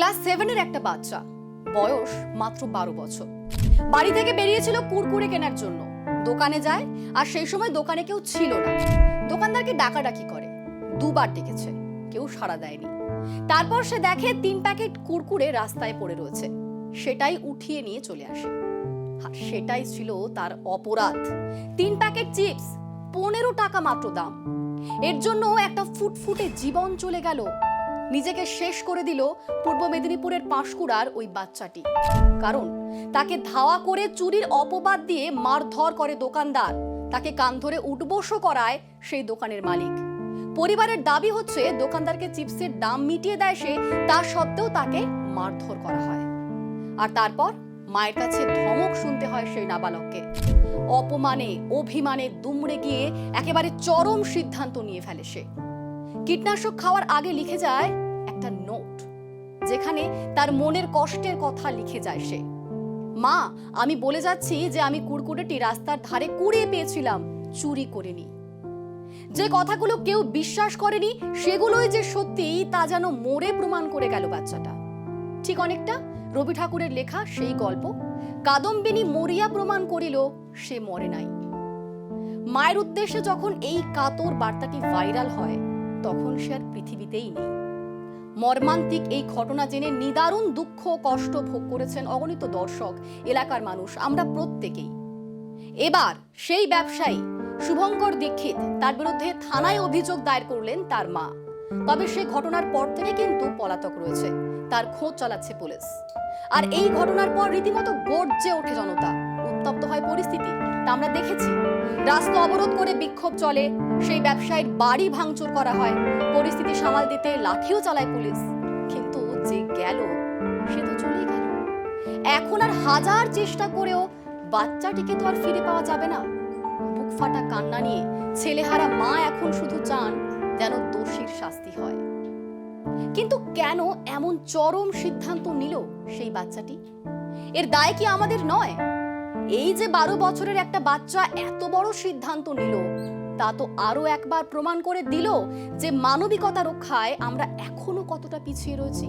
Class সেভেনের একটা বাচ্চা। বয়স মাত্র বারো বছর। বাড়ি থেকে বেরিয়েছিল কুরকুরে কেনার জন্য। দোকানে যায়, আর সেই সময় দোকানে কেউ ছিল না। দোকানদারকে ডাকাডাকি করে। দুবার ডেকেছে, কেউ সাড়া দেয়নি। তারপর সে দেখে তিন প্যাকেট কুরকুরে রাস্তায় পড়ে রয়েছে। সেটাই উঠিয়ে নিয়ে চলে আসে। আর সেটাই ছিল তার অপরাধ। তিন প্যাকেট চিপস, পনেরো টাকা মাত্র দাম। এর জন্য একটা ফুটফুটে জীবন চলে গেল নিজেকে শেষ করে দিল পূর্ব মেদিনীপুরের পাঁশকুড়ার ওই বাচ্চাটি। কারণ তাকে ধাওয়া করে চুরির অপবাদ দিয়ে মারধর করে দোকানদার। তাকে কান ধরে উঠবসও করায় সেই দোকানের মালিক। পরিবারের দাবি হচ্ছে, দোকানদারকে চিপসের দাম মিটিয়ে দেয় সে, তা সত্ত্বেও তাকে মারধর করা হয়। আর তারপর মায়ের কাছে ধমক শুনতে হয় সেই নাবালককে। অপমানে, অভিমানে দুমড়ে গিয়ে একেবারে চরম সিদ্ধান্ত নিয়ে ফেলে সে। কীটনাশক খাওয়ার আগে লিখে যায় একটা নোট যেখানে তার মনের কষ্টের কথা লিখে যায় সে। মা, আমি বলে যাচ্ছি যে আমি কুড়কুড়েটি রাস্তার ধারে কুড়িয়ে পেয়েছিলাম, চুরি করিনি। যে কথাগুলো কেউ বিশ্বাস করেনি, সেগুলোই যে সত্যি তা যেন মোড়ে প্রমাণ করে গেল বাচ্চাটা। ঠিক অনেকটা? রবি ঠাকুরের লেখা সেই গল্প। কাদম্বিনী মরিয়া প্রমাণ করিল, সে মরে নাই। মায়ের উদ্দেশ্যে যখন এই কাতর বার্তাটি ভাইরাল হয়, তখন সে আর পৃথিবীতেই নেই। মর্মান্তিক এই ঘটনা জেনে নিদারুণ দুঃখ কষ্ট ভোগ করেছেন অগণিত দর্শক, এলাকার মানুষ, আমরা প্রত্যেকেই। এবার সেই ব্যবসায়ী, শুভঙ্কর দীক্ষিত, তার বিরুদ্ধে থানায় অভিযোগ দায়ের করলেন তার মা। তবে সে ঘটনার পর থেকে কিন্তু পলাতক রয়েছে, তার খোঁজ চালাচ্ছে পুলিশ। আর এই ঘটনার পর রীতিমতো গর্জে ওঠে জনতা, উত্তপ্ত হয় পরিস্থিতি। তা আমরা দেখেছি। রাস্তা অবরোধ করে বিক্ষোভ চলে, সেই ব্যবসায়ীর বাড়ি ভাঙচুর করা হয়। পরিস্থিতি সামাল দিতে লাঠিও চালায় পুলিশ। কিন্তু যে গেল, সে তো চলেই গেল। এখন আর হাজার চেষ্টা করেও বাচ্চাটিকে তো আর ফিরে পাওয়া যাবে না। বুক ফাটা কান্না নিয়ে ছেলেহারা মা এখন শুধু চান যেন দোষীর শাস্তি হয়। কিন্তু কেন এমন চরম সিদ্ধান্ত নিল সেই বাচ্চাটি? এর দায় কি আমাদের নয়? এই যে বারো বছরের একটা বাচ্চা এত বড় সিদ্ধান্ত নিল, তা তো আরও একবার প্রমাণ করে দিল যে মানবিকতা রক্ষায় আমরা এখনও কতটা পিছিয়ে রয়েছি।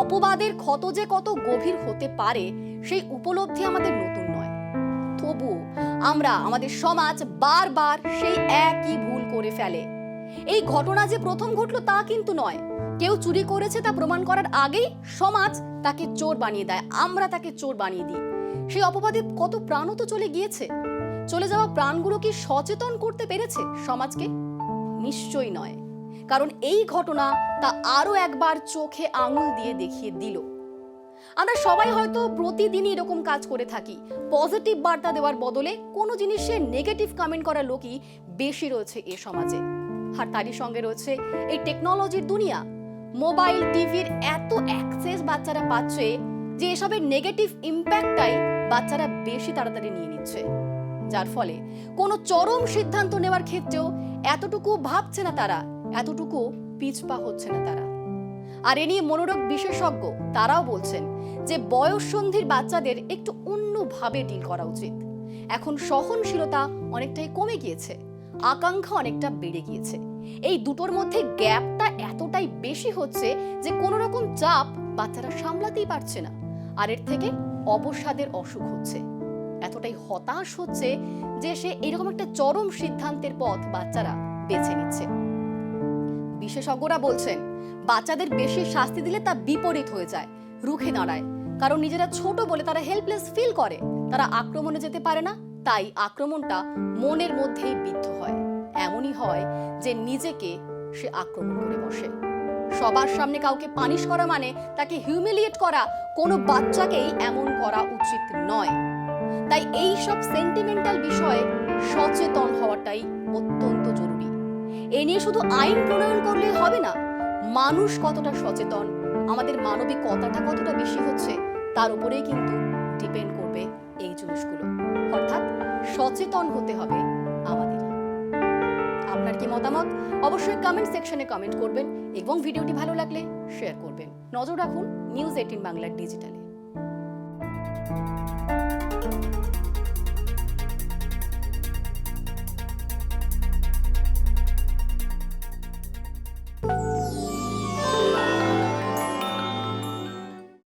অপবাদের ক্ষত যে কত গভীর হতে পারে, সেই উপলব্ধি আমাদের নতুন নয়। তবু আমরা, আমাদের সমাজ বারবার সেই একই ভুল করে ফেলে। এই ঘটনা যে প্রথম ঘটলো তা কিন্তু নয়। কেউ চুরি করেছে তা প্রমাণ করার আগেই সমাজ তাকে চোর বানিয়ে দেয়, আমরা তাকে চোর বানিয়ে দিই। সেই অপবাদে কত প্রাণও তো চলে গিয়েছে। চলে যাওয়া প্রাণগুলো কি সচেতন করতে পেরেছে সমাজকে? নিশ্চয়ই নয়। কারণ এই ঘটনা তা আরও একবার চোখে আঙুল দিয়ে দেখিয়ে দিল। আমরা সবাই হয়তো প্রতিদিনই এরকম কাজ করে থাকি। পজিটিভ বার্তা দেওয়ার বদলে কোনো জিনিসে নেগেটিভ কমেন্ট করা লোকই বেশি রয়েছে এ সমাজে। আর তারই সঙ্গে রয়েছে এই টেকনোলজির দুনিয়া। মোবাইল, টিভির এত অ্যাক্সেস বাচ্চারা পাচ্ছে যে এসবের নেগেটিভ ইম্প্যাক্টটাই বাচ্চারা বেশি তাড়াতাড়ি নিয়ে নিচ্ছে। যার ফলে কোনো চরম সিদ্ধান্ত নেওয়ার ক্ষেত্রেও এতটুকু ভাবছে না তারা, এতটুকু পিছপা হচ্ছে না তারা। আর এ নিয়ে মনোরোগ বিশেষজ্ঞ তারাও বলছেন যে বয়স সন্ধির বাচ্চাদের একটু অন্যভাবে ডিল করা উচিত। এখন সহনশীলতা অনেকটাই কমে গিয়েছে, আকাঙ্ক্ষা অনেকটা বেড়ে গিয়েছে। এই দুটোর মধ্যে গ্যাপটা এতটাই বেশি হচ্ছে যে কোনো রকম চাপ বাচ্চারা সামলাতেই পারছে না। আর এর থেকে অবসাদের অসুখ হচ্ছে। এতটাই হতাশ হচ্ছে যে সে এরকম একটা চরম সিদ্ধান্তের পথ বাচ্চারা বেছে নিচ্ছে। বিশেষজ্ঞরা বলছেন, বাচ্চাদের বেশি শাস্তি দিলে তা বিপরীত হয়ে যায়, রুখে দাঁড়ায়। কারণ নিজেরা ছোট বলে তারা হেল্পলেস ফিল করে। তারা আক্রমণে যেতে পারে না, তাই আক্রমণটা মনের মধ্যেই বিদ্ধ হয়। এমনই হয় যে নিজেকে সে আক্রমণ করে বসে। সবার সামনে কাউকে পানিশ করা মানে তাকে হিউমিলিয়েট করা, কোনো বাচ্চাকেই এমন করা উচিত নয়। তাই এই সব সেন্টিমেন্টাল বিষয়ে সচেতন হওয়াটাই অত্যন্ত জরুরি। এ নিয়ে শুধু আইন প্রণয়ন করলে হবে না, মানুষ কতটা সচেতন, আমাদের মানবিকতাটা কতটা বেশি হচ্ছে, তার উপরেই কিন্তু ডিপেন্ড করবে এই জিনিসগুলো। অর্থাৎ সচেতন হতে হবে আপনার কি মতামত? অবশ্যই কমেন্ট সেকশনে কমেন্ট করবেন এবং ভিডিওটি ভালো লাগলে শেয়ার করবেন। নজর রাখুন নিউজ এইটিন বাংলার ডিজিটালে